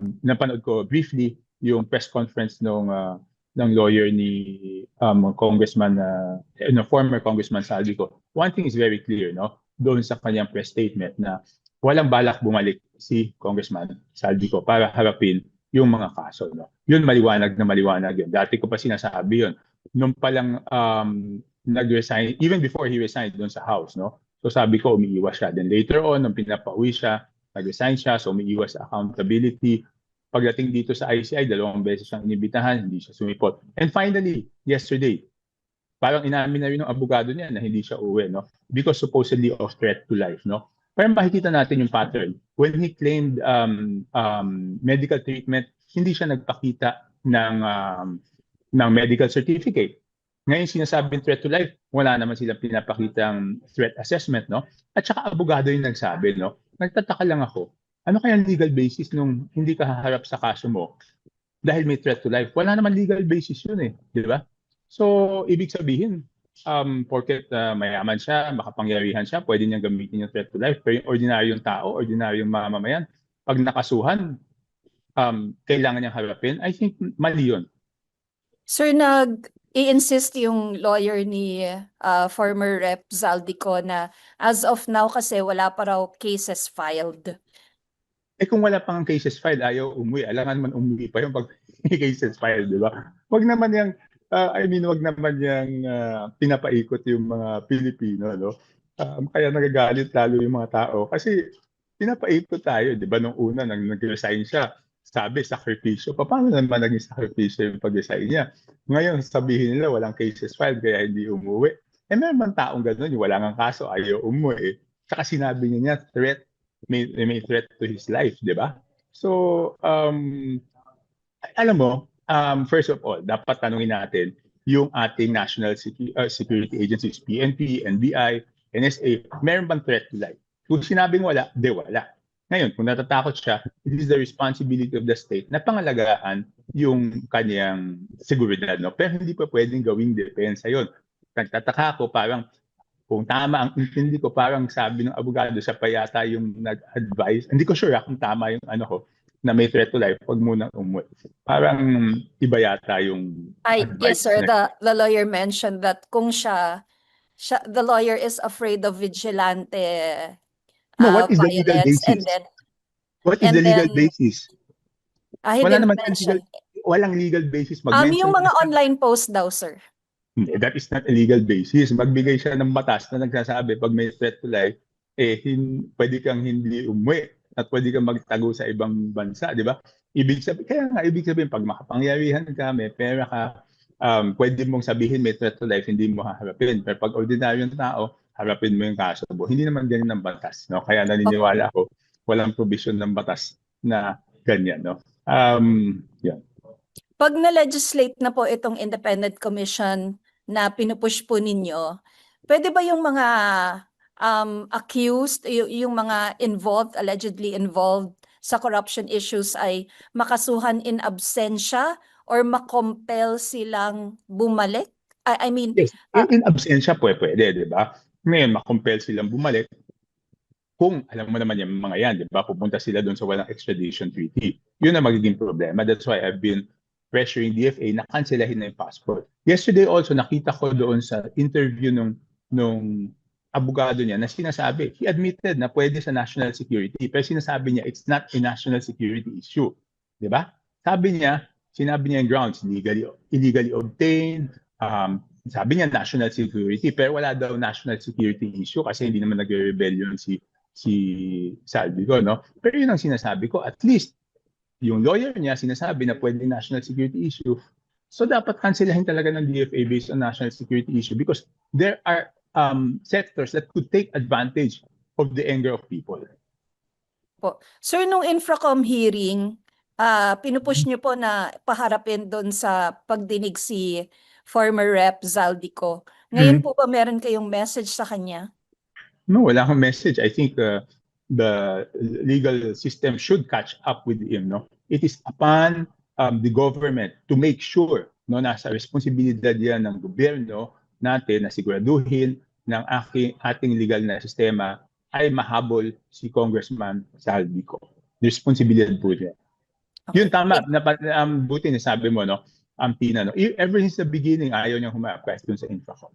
napanood ko briefly yung press conference nung ah, ng lawyer ni um, Congressman, uh, no, former Congressman Saldico. One thing is very clear, no? Doon sa kanyang press statement na walang balak bumalik si Congressman Saldico para harapin yung mga kaso, no? Yun maliwanag na maliwanag yun. Dati ko pa sinasabi yun. Nung palang um, nag-resign, even before he resigned doon sa House, no? So sabi ko, umiiwas siya. Then later on, nung pinapauwi siya, nag-resign siya, so umiiwas sa accountability. Pagdating dito sa ICI, dalawang beses siyang inibitahan, hindi siya sumipot. And finally, yesterday, parang inamin na rin ng abogado niya na hindi siya uwi, no? Because supposedly of threat to life, no? Pero makikita natin yung pattern. When he claimed um, um, medical treatment, hindi siya nagpakita ng um, ng medical certificate. Ngayon sinasabing threat to life, wala naman silang pinapakitang threat assessment, no? At saka abogado yung nagsabi, no? Nagtataka lang ako, ano kaya legal basis nung hindi ka haharap sa kaso mo dahil may threat to life? Wala naman legal basis yun eh, di ba? So, ibig sabihin, um, porket uh, mayaman siya, makapangyarihan siya, pwede niyang gamitin yung threat to life. Pero yung ordinaryong tao, ordinaryong mamamayan, pag nakasuhan, um, kailangan niyang harapin, I think mali yun. Sir, nag i-insist yung lawyer ni ah, former Rep Zaldico na as of now kasi wala pa raw cases filed. Eh kung wala pang cases filed, ayaw umuwi. Alangan man umuwi pa yung pag cases filed, di ba? Wag naman yung, ah, I mean, wag naman yung ah, pinapaikot yung mga Pilipino, no? Um, kaya nagagalit lalo yung mga tao. Kasi pinapaikot tayo, di ba? Nung una, nang nag-resign siya, sabi, sakripisyo. Pa- Paano naman naging sakripisyo yung pag-resign niya? Ngayon, sabihin nila walang cases filed kaya hindi umuwi. Eh, meron man taong gano'n, yung wala nga kaso, ayaw umuwi. Saka sinabi niya threat, may, may threat to his life, di ba? So, um, alam mo, um, first of all, dapat tanungin natin yung ating national secu- uh, security agencies, PNP, NBI, NSA, meron bang threat to life? Kung sinabing wala, de wala. Ngayon, kung natatakot siya, it is the responsibility of the state na pangalagaan yung kanyang seguridad. No? Pero hindi pa pwedeng gawing depensa yon. Nagtataka ako, parang kung tama ang intindi ko, parang sabi ng abogado, siya pa yata yung nag-advise. Hindi ko sure ah, kung tama yung ano ko, na may threat to life, huwag munang umuwi. Parang iba yata yung advice yes sir, the, the lawyer mentioned that kung siya, siya the lawyer is afraid of vigilante No, ah, what is the legal violence and basis? then What is and the legal then- basis? ah, he Wala didn't naman mention. Walang legal basis Um, mag-mention. yung mga online post daw sir. That is not a legal basis. Magbigay siya ng batas na nagsasabi pag may threat to life, eh, hin, pwede kang hindi umuwi at pwede kang magtago sa ibang bansa, di ba? Ibig sabihin, kaya nga, ibig sabihin, pag makapangyarihan ka, may pera ka, um, pwede mong sabihin may threat to life, hindi mo haharapin. Pero pag ordinaryong tao, harapin mo yung kaso mo. Hindi naman ganyan ang batas, no? Kaya naniniwala ako, walang provision ng batas na ganyan, no? Um, yan. Pag na-legislate na po itong independent commission na pinupush po ninyo, pwede ba yung mga um, accused, yung mga involved, allegedly involved sa corruption issues ay makasuhan in absentia or makompel silang bumalik? I, I mean, Yes, in, in absensya pwede, pwede, di ba? Ngayon, makompel silang bumalik. Kung alam mo naman yung mga yan, di ba? Pupunta sila doon sa walang extradition treaty. Yun ang magiging problema. That's why I've been pressuring DFA na kanselahin na yung passport. Yesterday also, nakita ko doon sa interview nung, nung abogado niya na sinasabi, he admitted na pwede sa national security, pero sinasabi niya, it's not a national security issue. Di ba? Sabi niya, sinabi niya yung grounds, illegally, illegally obtained, um, sabi niya national security, pero wala daw national security issue kasi hindi naman nagre-rebellion si si Saldico, no? Pero yun ang sinasabi ko, at least yung lawyer niya sinasabi na pwede national security issue. So dapat kanselahin talaga ng DFA based on national security issue because there are um, sectors that could take advantage of the anger of people. Sir, nung Infracom hearing, ah pinupush niyo po na paharapin doon sa pagdinig si former Rep Zaldico. Ngayon Mhm. po ba meron kayong message sa kanya? No, wala kang message. I think uh, the legal system should catch up with him. No, it is upon um, the government to make sure no nasa responsibilidad yan ng gobyerno natin na siguraduhin ng aking, ating legal na sistema ay mahabol si Congressman Saldico. Responsibilidad po niya. Okay. Yun tama, napa, um, buti na sabi mo, no? Ang Tina, no? E- Ever since the beginning, ayaw niyang humapes dun sa Infracom.